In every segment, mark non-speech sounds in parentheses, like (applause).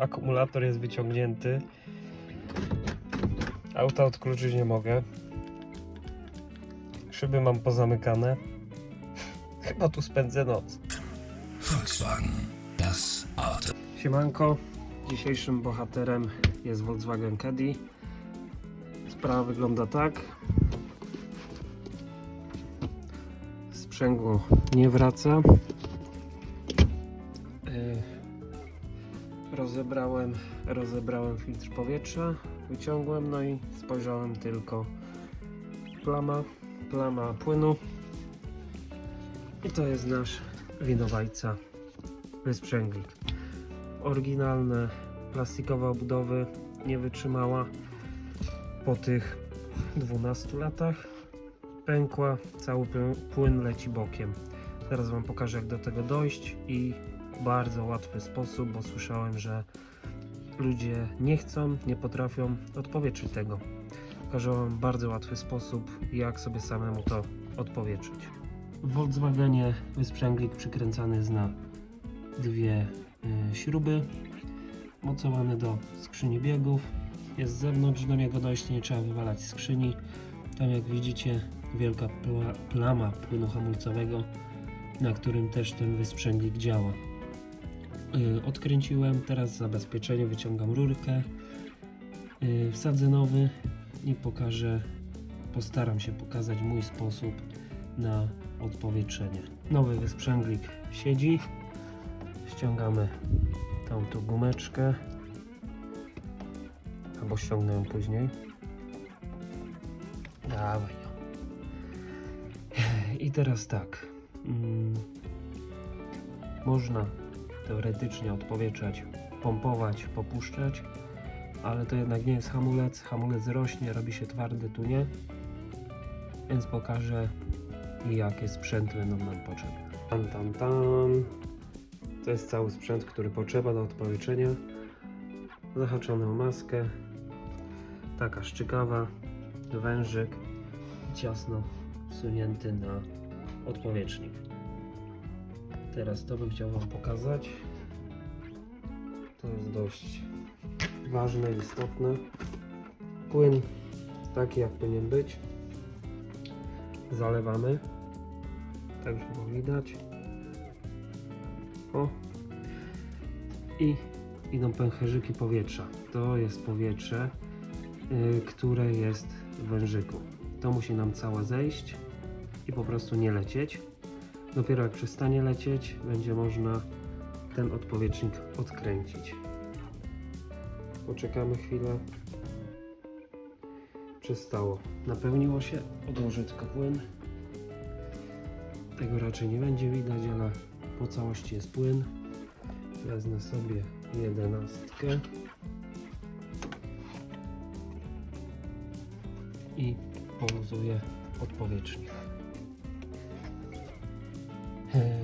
Akumulator jest wyciągnięty. Auta odkluczyć nie mogę. Szyby mam pozamykane. (laughs) Chyba tu spędzę noc. Volkswagen, das Auto. Siemanko, dzisiejszym bohaterem jest Volkswagen Caddy. Sprawa wygląda tak. Sprzęgło nie wraca. Yy, Rozebrałem, rozebrałem filtr powietrza, wyciągłem, no i spojrzałem tylko. Plama, plama płynu. I to jest nasz winowajca wysprzęglik. Oryginalne plastikowe obudowy nie wytrzymała. Po tych 12 latach pękła, cały płyn leci bokiem. Teraz wam pokażę jak do tego dojść i bardzo łatwy sposób, bo słyszałem, że ludzie nie chcą, nie potrafią odpowietrzyć tego pokażę wam bardzo łatwy sposób jak sobie samemu to odpowietrzyć w Volkswagenie wysprzęglik przykręcany jest na dwie y, śruby mocowane do skrzyni biegów. Jest z zewnątrz do niego dojść, nie trzeba wywalać skrzyni. Tam jak widzicie wielka pla plama płynu hamulcowego, na którym też ten wysprzęglik działa. Y, odkręciłem, teraz z zabezpieczenia wyciągam rurkę, y, wsadzę nowy i pokażę, postaram się pokazać mój sposób na odpowietrzenie. Nowy wysprzęglik siedzi, ściągamy tą tu gumeczkę. Albo ściągnę ją później. Dawaj ją. I teraz tak. Mm, można teoretycznie odpowietrzać pompować, popuszczać ale to jednak nie jest hamulec hamulec rośnie, robi się twardy, tu nie więc pokażę jakie sprzęty będą nam potrzebne tam tam tam to jest cały sprzęt, który potrzeba do odpowietrzenia. Zahaczony o maskę. Taka szczykawa, wężyk ciasno wsunięty na odpowietrznik. Teraz to bym chciał Wam pokazać. Jest dość ważne istotne. Płyn taki jak powinien być. Zalewamy. Tak, żeby widać. O. I idą pęcherzyki powietrza. To jest powietrze, yy, które jest w wężyku. To musi nam całe zejść i po prostu nie lecieć. Dopiero jak przestanie lecieć, będzie można ten odpowietrznik odkręcić. Poczekamy chwilę. Przestało. Napełniło się. Odłożę tylko płyn. Tego raczej nie będzie widać, ale po całości jest płyn. Wezmę sobie jedenastkę i poluzuję odpowietrznik. E,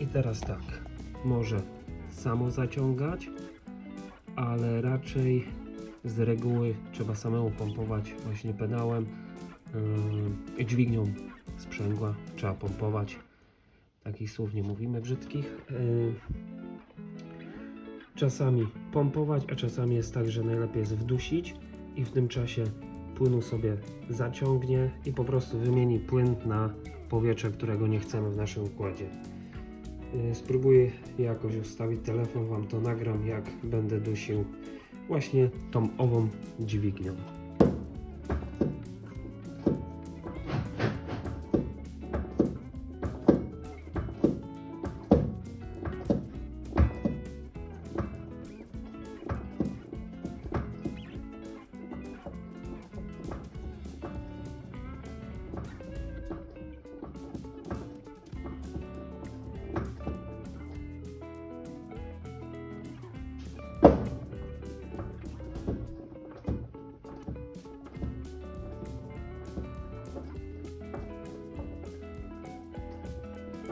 I teraz tak, może samo zaciągać, ale raczej z reguły trzeba samemu pompować właśnie pedałem yy, dźwignią sprzęgła trzeba pompować takich słów nie mówimy brzydkich. Yy, Czasami pompować, a czasami jest tak, że najlepiej jest wdusić i w tym czasie płynu sobie zaciągnie i po prostu wymieni płyn na powietrze, którego nie chcemy w naszym układzie. Yy, Spróbuję jakoś ustawić telefon, Wam to nagram, jak będę dusił właśnie tą ową dźwignią.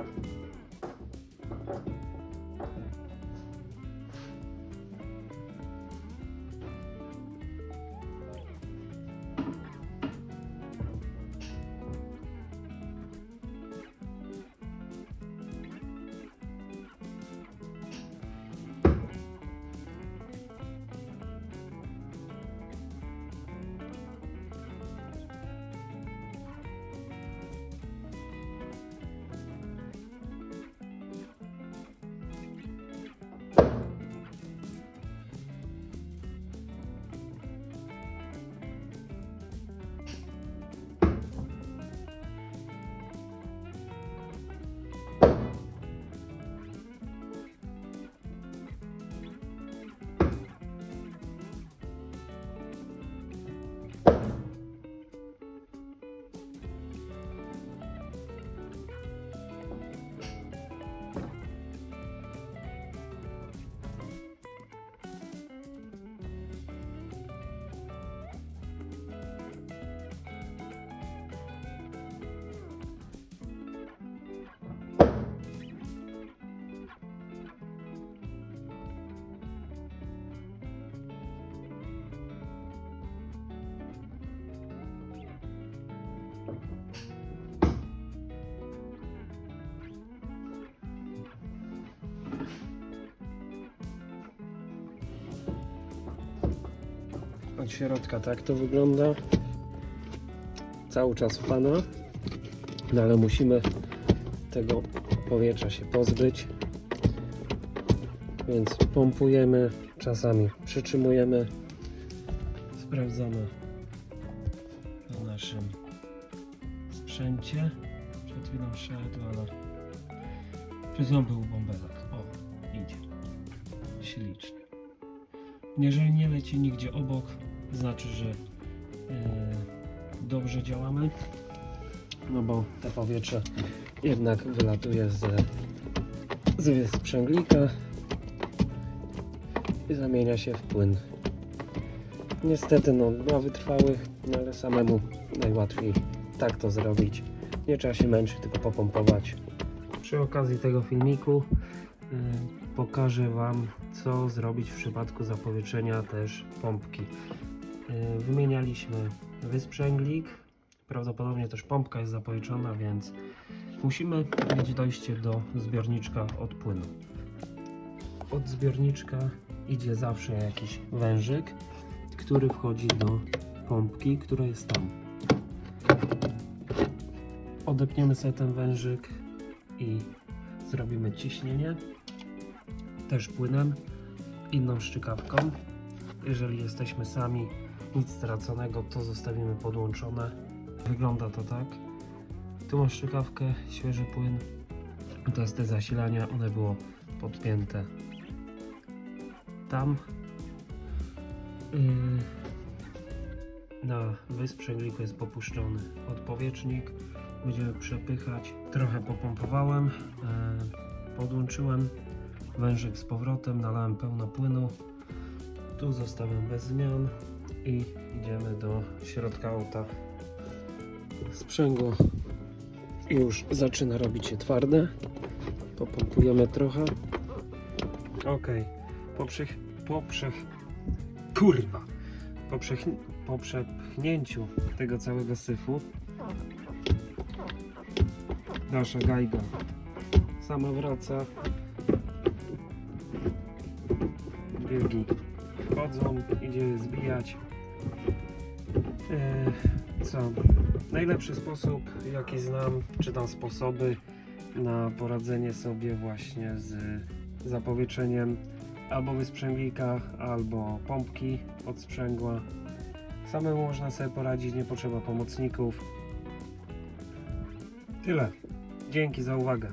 awesome. Od środka tak to wygląda. Cały czas w pana, no ale musimy tego powietrza się pozbyć. Więc pompujemy, czasami przytrzymujemy, sprawdzamy sprzęcie. Przed chwilą szedł, ale przed chwilą był bąbelek. O, idzie. Ślicznie. Jeżeli nie leci nigdzie obok, znaczy, że yy, dobrze działamy. No bo to powietrze jednak wylatuje z, z sprzęglika i zamienia się w płyn. Niestety no dla wytrwałych, no ale samemu najłatwiej tak to zrobić. Nie trzeba się męczyć, tylko popompować. Przy okazji tego filmiku y, pokażę Wam co zrobić w przypadku zapowietrzenia też pompki. Y, wymienialiśmy wysprzęglik, prawdopodobnie też pompka jest zapowietrzona, więc musimy mieć dojście do zbiorniczka od płynu. Od zbiorniczka idzie zawsze jakiś wężyk, który wchodzi do pompki, która jest tam. Odepniemy sobie ten wężyk i zrobimy ciśnienie, też płynem, inną szczykawką. Jeżeli jesteśmy sami, nic straconego, to zostawimy podłączone. Wygląda to tak. Tu masz szczykawkę, świeży płyn. To jest te zasilania, one było podpięte tam. Yy, na wysprzęgliku jest popuszczony odpowietrznik. Będziemy przepychać. Trochę popompowałem, yy, podłączyłem wężyk z powrotem, nalałem pełno płynu. Tu zostawiam bez zmian i idziemy do środka auta. Sprzęgło już zaczyna robić się twarde. Popompujemy trochę. Ok, po, przech, po przech, kurwa, po, przech, po przepchnięciu tego całego syfu nasza gajga sama wraca. Biegi wchodzą, idzie zbijać. E, co? Najlepszy sposób, jaki znam, czy tam sposoby na poradzenie sobie właśnie z zapowietrzeniem albo wysprzęglika, albo pompki od sprzęgła. Samemu można sobie poradzić, nie potrzeba pomocników. Tyle. Dzięki za uwagę.